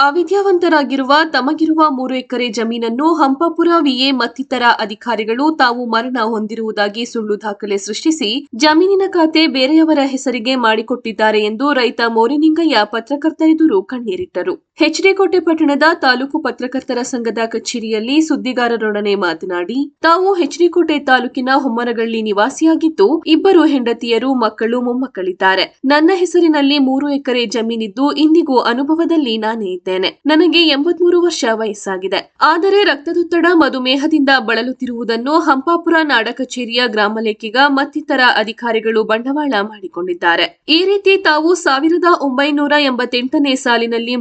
ಅವಿದ್ಯಾವಂತರಾಗಿರುವ ತಮಗಿರುವ ಮೂರು ಎಕರೆ ಜಮೀನನ್ನು ಹಂಪಾಪುರ ವಿಎ ಮತ್ತಿತರ ಅಧಿಕಾರಿಗಳು ತಾವು ಮರಣ ಹೊಂದಿರುವುದಾಗಿ ಸುಳ್ಳು ದಾಖಲೆ ಸೃಷ್ಟಿಸಿ ಜಮೀನಿನ ಖಾತೆ ಬೇರೆಯವರ ಹೆಸರಿಗೆ ಮಾಡಿಕೊಟ್ಟಿದ್ದಾರೆ ಎಂದು ರೈತ ಮೋರಿನಿಂಗಯ್ಯ ಪತ್ರಕರ್ತರೆದುರು ಕಣ್ಣೀರಿಟ್ಟರು. ಎಚ್ಡಿಕೋಟೆ ಪಟ್ಟಣದ ತಾಲೂಕು ಪತ್ರಕರ್ತರ ಸಂಘದ ಕಚೇರಿಯಲ್ಲಿ ಸುದ್ದಿಗಾರರೊಡನೆ ಮಾತನಾಡಿ, ತಾವು ಎಚ್ಡಿಕೋಟೆ ತಾಲೂಕಿನ ಹೊಮ್ಮನಗಳ್ಳಿ ನಿವಾಸಿಯಾಗಿದ್ದು, ಇಬ್ಬರು ಹೆಂಡತಿಯರು, ಮಕ್ಕಳು, ಮೊಮ್ಮಕ್ಕಳಿದ್ದಾರೆ. ನನ್ನ ಹೆಸರಿನಲ್ಲಿ ಮೂರು ಎಕರೆ ಜಮೀನಿದ್ದು, ಇಂದಿಗೂ ಅನುಭವದಲ್ಲಿ ನಾನೇ ಇದ್ದೇನೆ. ನನಗೆ ಎಂಬತ್ಮೂರು ವರ್ಷ ವಯಸ್ಸಾಗಿದೆ. ಆದರೆ ರಕ್ತದೊತ್ತಡ ಮಧುಮೇಹದಿಂದ ಬಳಲುತ್ತಿರುವುದನ್ನು ಹಂಪಾಪುರ ನಾಡ ಕಚೇರಿಯ ಗ್ರಾಮಲೇಖಿಗ ಮತ್ತಿತರ ಅಧಿಕಾರಿಗಳು ಬಂಡವಾಳ ಮಾಡಿಕೊಂಡಿದ್ದಾರೆ. ಈ ರೀತಿ ತಾವು ಸಾವಿರದ ಒಂಬೈನೂರ ಎಂಬತ್ತೆಂಟನೇ ಸಾಲಿನಲ್ಲಿ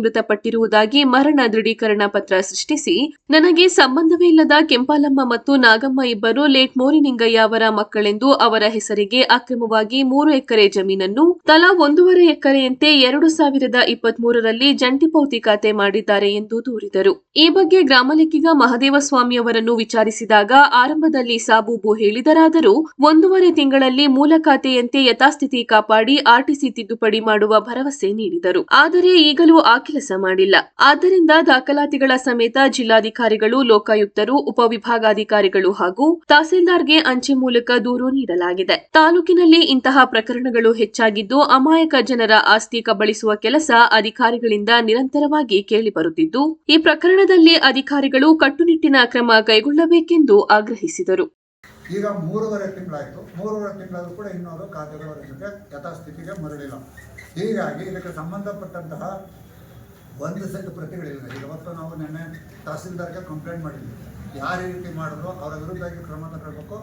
ಮೃತಪಟ್ಟಿರುವುದಾಗಿ ಮರಣ ದೃಢೀಕರಣ ಪತ್ರ ಸೃಷ್ಟಿಸಿ, ನನಗೆ ಸಂಬಂಧವೇ ಇಲ್ಲದ ಕೆಂಪಾಲಮ್ಮ ಮತ್ತು ನಾಗಮ್ಮ ಇಬ್ಬರು ಲೇಟ್ ಮೋರಿನಿಂಗಯ್ಯ ಅವರ ಮಕ್ಕಳೆಂದು ಅವರ ಹೆಸರಿಗೆ ಅಕ್ರಮವಾಗಿ ಮೂರು ಎಕರೆ ಜಮೀನನ್ನು, ತಲಾ ಒಂದೂವರೆ ಎಕರೆಯಂತೆ ಎರಡು ಸಾವಿರದ ಇಪ್ಪತ್ಮೂರರಲ್ಲಿ ಜಂಟಿ ಪೌತಿ ಖಾತೆ ಮಾಡಿದ್ದಾರೆ ಎಂದು ದೂರಿದರು. ಈ ಬಗ್ಗೆ ಗ್ರಾಮಲೆಕ್ಕಿಗ ಮಹದೇವ ಸ್ವಾಮಿ ಅವರನ್ನು ವಿಚಾರಿಸಿದಾಗ ಆರಂಭದಲ್ಲಿ ಸಾಬೂಬು ಹೇಳಿದರಾದರೂ, ಒಂದೂವರೆ ತಿಂಗಳಲ್ಲಿ ಮೂಲ ಖಾತೆಯಂತೆ ಯಥಾಸ್ಥಿತಿ ಕಾಪಾಡಿ ಆರ್ಟಿಸಿ ತಿದ್ದುಪಡಿ ಮಾಡುವ ಭರವಸೆ ನೀಡಿದರು. ಆದರೆ ಈಗಲೂ ಆ ಕೆಲಸ ಮಾಡಿಲ್ಲ. ಆದ್ದರಿಂದ ದಾಖಲಾತಿಗಳ ಸಮೇತ ಜಿಲ್ಲಾಧಿಕಾರಿಗಳು, ಲೋಕಾಯುಕ್ತರು, ಉಪವಿಭಾಗಾಧಿಕಾರಿಗಳು ಹಾಗೂ ತಹಸೀಲ್ದಾರ್ಗೆ ಅಂಚೆ ಮೂಲಕ ದೂರು ನೀಡಲಾಗಿದೆ. ತಾಲೂಕಿನಲ್ಲಿ ಇಂತಹ ಪ್ರಕರಣಗಳು ಹೆಚ್ಚಾಗಿದ್ದು, ಅಮಾಯಕ ಜನರ ಆಸ್ತಿ ಕಬಳಿಸುವ ಕೆಲಸ ಅಧಿಕಾರಿಗಳಿಂದ ನಿರಂತರವಾಗಿ ಕೇಳಿಬರುತ್ತಿದ್ದು ಈ ಪ್ರಕರಣದಲ್ಲಿ ಅಧಿಕಾರಿಗಳು ಕಟ್ಟುನಿಟ್ಟಿನ ಕ್ರಮ ಕೈಗೊಳ್ಳಬೇಕೆಂದು ಆಗ್ರಹಿಸಿದರು. ಈಗ ಮೂರುವರೆ ತಿಂಗಳಾಯಿತು. ಮೂರುವರೆ ತಿಂಗಳಾದರೂ ಕೂಡ ಇನ್ನೂ ಖಾತೆಗಳ ಯಥಾಸ್ಥಿತಿಗೆ ಮರಳಿಲ್ಲ. ಹೀಗಾಗಿ ಇದಕ್ಕೆ ಸಂಬಂಧಪಟ್ಟಂತಹ ಒಂದು ಸೆಟ್ ಪ್ರತಿಗಳಿಲ್ಲ ಇವತ್ತು ನಾವು ನಿನ್ನೆ ತಹಸೀಲ್ದಾರ್ಗೆ ಕಂಪ್ಲೇಂಟ್ ಮಾಡಿದ್ವಿ. ಯಾರು ಈ ರೀತಿ ಮಾಡಿದ್ರು ಅವರ ವಿರುದ್ಧವಾಗಿ ಕ್ರಮ ತಗೊಳ್ಬೇಕು.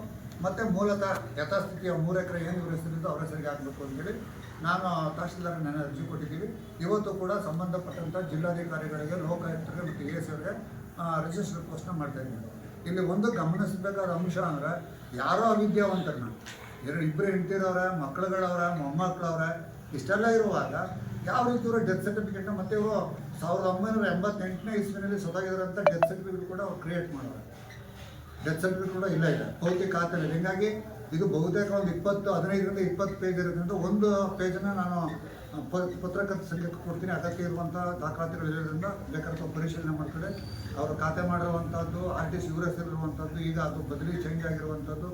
ಮತ್ತು ಮೂಲತಃ ಯಥಾಸ್ಥಿತಿಯ ಮೂರು ಎಕರೆ ಏನು ವಿವರಿಸಿದ್ದು ಅವರ ಹೆಸರಿಗೆ ಆಗಬೇಕು ಅಂತೇಳಿ ನಾನು ತಹಸೀಲ್ದಾರ್ ನೆನೆ ಅರ್ಜಿ ಕೊಟ್ಟಿದ್ದೀವಿ. ಇವತ್ತು ಕೂಡ ಸಂಬಂಧಪಟ್ಟಂಥ ಜಿಲ್ಲಾಧಿಕಾರಿಗಳಿಗೆ, ಲೋಕಾಯುಕ್ತರಿಗೆ ಮತ್ತು ಎ ಎಸ್ ಅವರಿಗೆ ರಿಜಿಸ್ಟರ್ ರಿಕ್ವೆಸ್ಟ್ನ ಮಾಡ್ತಾ ಇದ್ದೀನಿ. ಇಲ್ಲಿ ಒಂದು ಗಮನಿಸಬೇಕಾದ ಅಂಶ ಅಂದರೆ ಯಾರೋ ಅವಿದ್ಯಾವಂತರನ್ನ ಎರಡು ಇಬ್ಬರು ಹೆಂಡ್ತಿರವ್ರೆ ಮಕ್ಕಳುಗಳವ್ರ ಮೊಮ್ಮಕ್ಕಳವ್ರೆ, ಇಷ್ಟೆಲ್ಲ ಇರುವಾಗ ಯಾವ ರೀತಿ ಇವರ ಡೆತ್ ಸರ್ಟಿಫಿಕೇಟ್ನ ಮತ್ತೆ ಇವರು ಸಾವಿರದ ಒಂಬೈನೂರ ಎಂಬತ್ತೆಂಟನೇ ಇಸ್ವಿನಲ್ಲಿ ಸೊದಾಗಿರೋಂಥ ಡೆತ್ ಸರ್ಟಿಫಿಕೇಟ್ ಕೂಡ ಅವ್ರು ಕ್ರಿಯೇಟ್ ಮಾಡೋರು ಡೆತ್ ಸರ್ಟಿಫಿಕೇಟ್ ಕೂಡ ಇಲ್ಲ ಇಲ್ಲ ಪೌತಿ ಖಾತೆ ಇಲ್ಲ. ಹಿಂಗಾಗಿ ಇದು ಬಹುತೇಕ ಒಂದು ಇಪ್ಪತ್ತು, ಹದಿನೈದರಿಂದ ಇಪ್ಪತ್ತು ಪೇಜ್ ಇರೋದ್ರಿಂದ ಒಂದು ಪೇಜನ್ನು ನಾನು ಪತ್ರಕರ್ತ ಸಂಘಕ್ಕೆ ಕೊಡ್ತೀನಿ. ಅಗತ್ಯ ಇರುವಂಥ ದಾಖಲಾತಿಗಳು ಇರೋದ್ರಿಂದ ಬೇಕಾದ ಪರಿಶೀಲನೆ ಮಾಡ್ತಾರೆ. ಅವರು ಖಾತೆ ಮಾಡಿರುವಂಥದ್ದು ಆರ್ ಟಿ ಸಿ ಯೂರಸ್ ಇರುವಂಥದ್ದು ಈಗ ಅದು ಬದಲಿ ಚೇಂಜ್ ಆಗಿರುವಂಥದ್ದು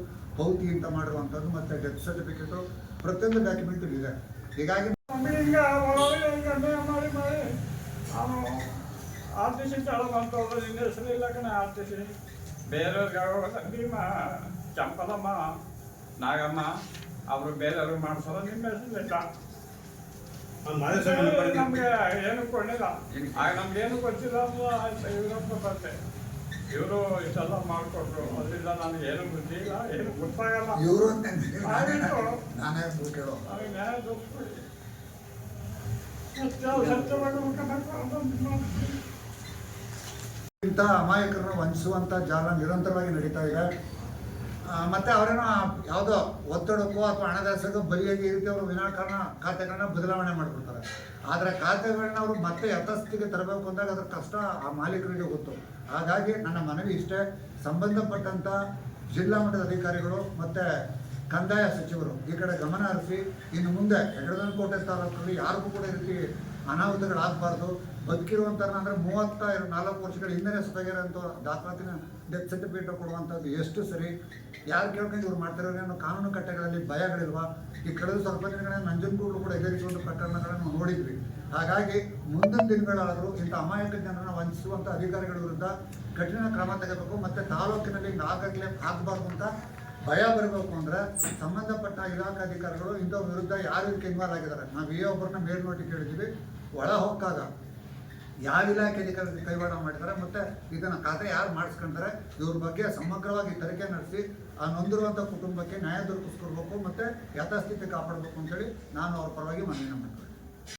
ಅಂತ ಮಾಡಿರುವಂಥದ್ದು ಮತ್ತು ಡೆತ್ ಸರ್ಟಿಫಿಕೇಟು ಪ್ರತಿಯೊಂದು ಡಾಕ್ಯುಮೆಂಟ್ ಇದೆ. ಹೀಗಾಗಿ ಈಗ ಅನ್ಯಾಯ ಮಾಡಿ ಮಾಡಿ. ಅವನು ಆರ್ ಟಿ ಸಿ ಚಾಳ ನಿಮ್ಮ ನಿನ್ನ ಹೆಸರು ಇಲ್ಲ ಕಣ ಆರ್ ಟಿ ಸಿ ಬೇರೆಯವ್ರಿಗೆ ಭೀಮ ಚಂಪಲಮ್ಮ ನಾಗಮ್ಮ ಅವರು ಬೇರೆಯವ್ರಿಗೆ ಮಾಡಿಸೋದು ನಿಮ್ಮ ಹೆಸರು ಇಲ್ಲ. ನಮಗೆ ಏನು ಕೊಡ್ಲಿಲ್ಲ. ಆಗ ನಮ್ಗೆ ಏನು ಗೊತ್ತಿಲ್ಲ ಅಂತ ಇವರೊಬ್ಬ ಬಂದೆ ಇವರು ಇಷ್ಟೆಲ್ಲ ಮಾಡಿಕೊಟ್ರು ಅದರಿಂದ ನನಗೆ ಏನು ಬುದ್ಧಿ ಇಲ್ಲ ಏನು ಗೊತ್ತಾಗಲ್ಲ. ಇವರು. ನಾನೇ ದುಡ್ಡು ನನಗೆ ನ್ಯಾಯ ದೊರಕ್ಬಿಡಿ ಸತ್ಯ ಸತ್ಯವಾಗಿ ಹುಡುಕಬೇಕು ಅಂತ ಮಾಡ್ತೀನಿ. ಇಂಥ ಅಮಾಯಕರನ್ನು ವಂಚಿಸುವಂಥ ಜಾಲ ನಿರಂತರವಾಗಿ ನಡೀತಾ ಇದೆ. ಮತ್ತೆ ಅವರೇನೋ ಯಾವುದೋ ಒತ್ತಡಕ್ಕೋ ಅಥವಾ ಹಣದಾಸಕ್ಕೋ ಬಲಿಯಾಗಿ ಇರುತ್ತೆ ರೀತಿ ಅವರು ವಿನಾಕಾರಣ ಖಾತೆಗಳನ್ನ ಬದಲಾವಣೆ ಮಾಡಿಬಿಡ್ತಾರೆ ಆದರೆ ಖಾತೆಗಳನ್ನ ಅವರು ಮತ್ತೆ ಯಥಾಸ್ಥಿತಿಗೆ ತರಬೇಕು ಅಂದಾಗ ಅದರ ಕಷ್ಟ ಆ ಮಾಲೀಕರಿಗೆ ಗೊತ್ತು. ಹಾಗಾಗಿ ನನ್ನ ಮನವಿ ಇಷ್ಟೇ. ಸಂಬಂಧಪಟ್ಟಂಥ ಜಿಲ್ಲಾ ಮಟ್ಟದ ಅಧಿಕಾರಿಗಳು ಮತ್ತು ಕಂದಾಯ ಸಚಿವರು, ಈ ಕಡೆ ಗಮನ ಹರಿಸಿ, ಇನ್ನು ಮುಂದೆ ಕೋಟೆ ತಾಲೂಕಲ್ಲಿ ಯಾರಿಗೂ ಕೂಡ ಈ ರೀತಿ ಅನಾಹುತಗಳಾಗಬಾರ್ದು ಬದುಕಿರುವಂಥವ್ರನ್ನ ಅಂದರೆ ಮೂವತ್ತ ಎರಡು ನಾಲ್ಕು ವರ್ಷಗಳ ಹಿಂದೆ ಸೊದಗಿರೋಂಥ ದಾಖಲಾತಿನ ಡೆತ್ ಸರ್ಟಿಫಿಕೇಟ್ ಕೊಡುವಂಥದ್ದು ಎಷ್ಟು ಸರಿ? ಯಾರು ಕೇಳ್ಕೊಂಡು ಇವ್ರು ಮಾಡ್ತಿರೋರು ಅನ್ನೋ ಕಾನೂನು ಕಟ್ಟೆಗಳಲ್ಲಿ ಭಯಗಳಿಲ್ವಾ? ಈ ಕಳೆದ ಸ್ವಲ್ಪ ದಿನಗಳ ನಂಜನಗೂಡು ಕೂಡ ಎದುರಿಸುವಂಥ ಪ್ರಕರಣಗಳನ್ನು ನೋಡಿದ್ವಿ. ಹಾಗಾಗಿ ಮುಂದಿನ ದಿನಗಳಾದರೂ ಇಂಥ ಅಮಾಯಕ ಜನರನ್ನು ವಂಚಿಸುವಂಥ ಅಧಿಕಾರಿಗಳ ವಿರುದ್ಧ ಕಠಿಣ ಕ್ರಮ ತೆಗೆಬೇಕು ಮತ್ತು ತಾಲೂಕಿನಲ್ಲಿ ಆಗಾಗಲೇ ಆಗಬಾರ್ದು ಅಂತ ಭಯ ಬರಬೇಕು ಅಂದರೆ ಸಂಬಂಧಪಟ್ಟ ಇಲಾಖಾಧಿಕಾರಿಗಳು ಇಂಥವ್ರ ವಿರುದ್ಧ ಯಾರು ಇದಕ್ಕೆ ಇನ್ವಾಲ್ವ್ ಆಗಿದ್ದಾರೆ? ನಾವು ಈ ಒಬ್ಬರನ್ನ ಮೇಲ್ನೋಟಿ ಕೇಳಿದ್ದೀವಿ, ಒಳ ಹೊಕ್ಕಾಗ ಯಾವ ಇಲಾಖೆ ಅಧಿಕಾರಿ ಕೈವಾಡ ಮಾಡಿದ್ದಾರೆ ಮತ್ತು ಇದನ್ನು ಖಾತೆ ಯಾರು ಮಾಡಿಸ್ಕೊಂತಾರೆ ಇವ್ರ ಬಗ್ಗೆ ಸಮಗ್ರವಾಗಿ ತನಿಖೆ ನಡೆಸಿ ಆ ನೊಂದಿರುವಂಥ ಕುಟುಂಬಕ್ಕೆ ನ್ಯಾಯ ದೊರಕಿಸ್ಕೊಡ್ಬೇಕು ಮತ್ತು ಯಥಾಸ್ಥಿತಿ ಕಾಪಾಡಬೇಕು ಅಂತೇಳಿ ನಾನು ಅವ್ರ ಪರವಾಗಿ ಮನವಿ ಮಾಡ್ತೀನಿ.